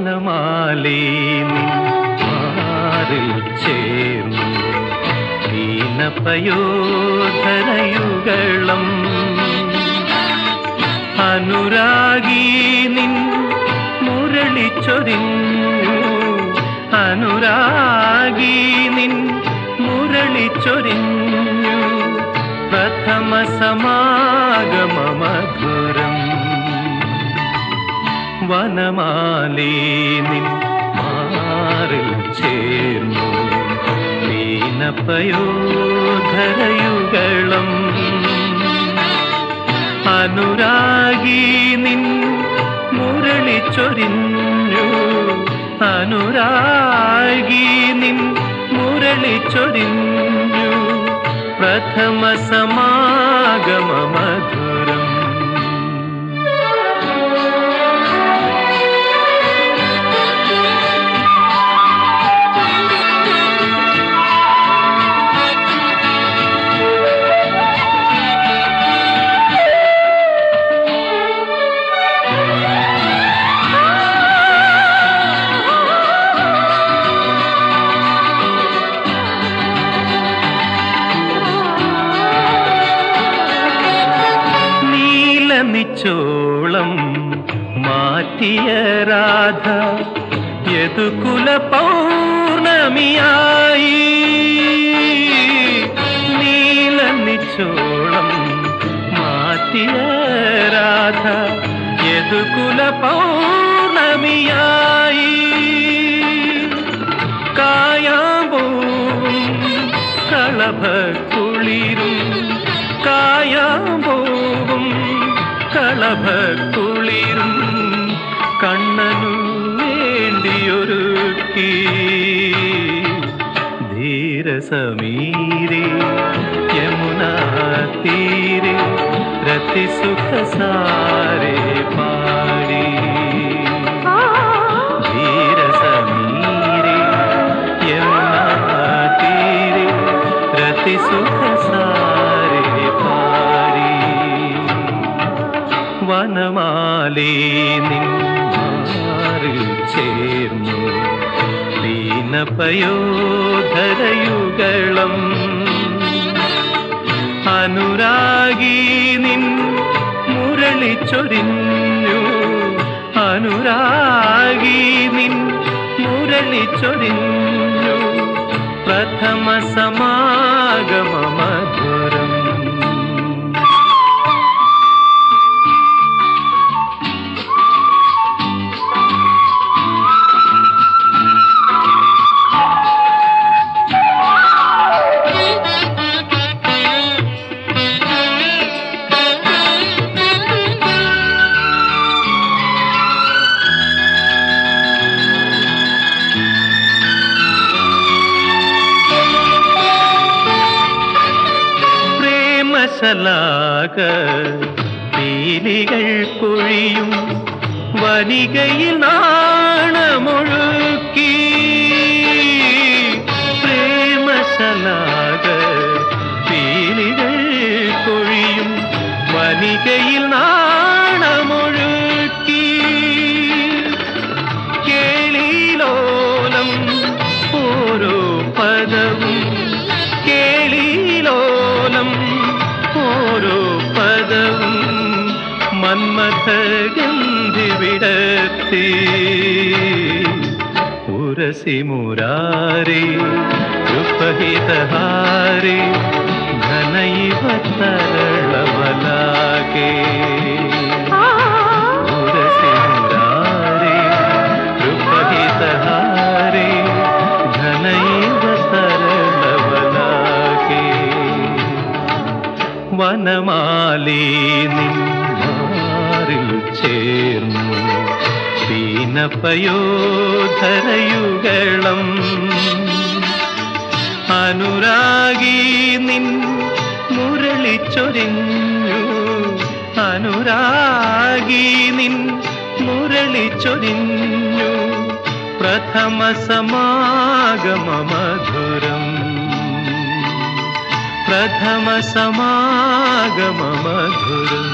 വനമാലി മാറിൽ ചേർന്നു? ദീനപയോധരയുഗളം അനുരാഗി നിൻ മുരളിച്ചൊരിഞ്ഞു അനുരാഗി നിൻ മുരളിച്ചൊരിഞ്ഞു പ്രഥമ സമാഗമ മധുരം വനമാലി നിൻ മാറിൽ ചേർന്നു. ദീനപയോധരയുഗളം അനുരാഗി നിൻ മുരളിച്ചൊരിഞ്ഞു അനുരാഗി നിൻ മുരളിച്ചൊരിഞ്ഞു പ്രഥമ സമാഗമ சோளம் மாற்றிய ராதா எதுகுல பௌர்ணமியாயி நீல நிச்சோளம் மாற்றிய ராதா எதுகுல பௌர்ணமியாயி காயாம்பூவும் களப குளிரும் കളഭക്കുളിരും കണ്ണനു വേണ്ടിയൊരുക്കി. ധീരസമീരെ യമുനാ തീരെ രതിസുഖസാരെ പാടി. വനമാലി നിന്മാറിൽ ചേർന്നു. ലീനപയോധരയുഗളം. അനുരാഗി നിൻ മുരളിച്ചൊരിഞ്ഞു അനുരാഗി നിൻ മുരളിച്ചൊരിഞ്ഞു പ്രഥമ സമാഗമ മധുരം പ്രേമശലാക പീലികൾ കൊഴിയും വനികയിൽ നാണമൊഴുക്കി. പ്രേമശലാക. പീലികൾ കൊഴിയും വനികയിൽ നാണമൊഴുക്കി. കേളിലോലം ഓരോ പദവും മന്മഥഗന്ധി വിടത്തി ഉരസി മുരാരി ഉപഹിതഹാരി ഘനൈവ തരളമലാകെ ഉരസി മുരാരി നിന്മാറിൽ ചേർന്നു. ദീനപയോധരയുഗളം അനുരാഗി നിൻ മുരളിച്ചൊരിഞ്ഞു അനുരാഗി നിൻ മുരളിച്ചൊരിഞ്ഞു പ്രഥമ സമാഗമ മധുരം പ്രഥമ സമാഗമ മധുരം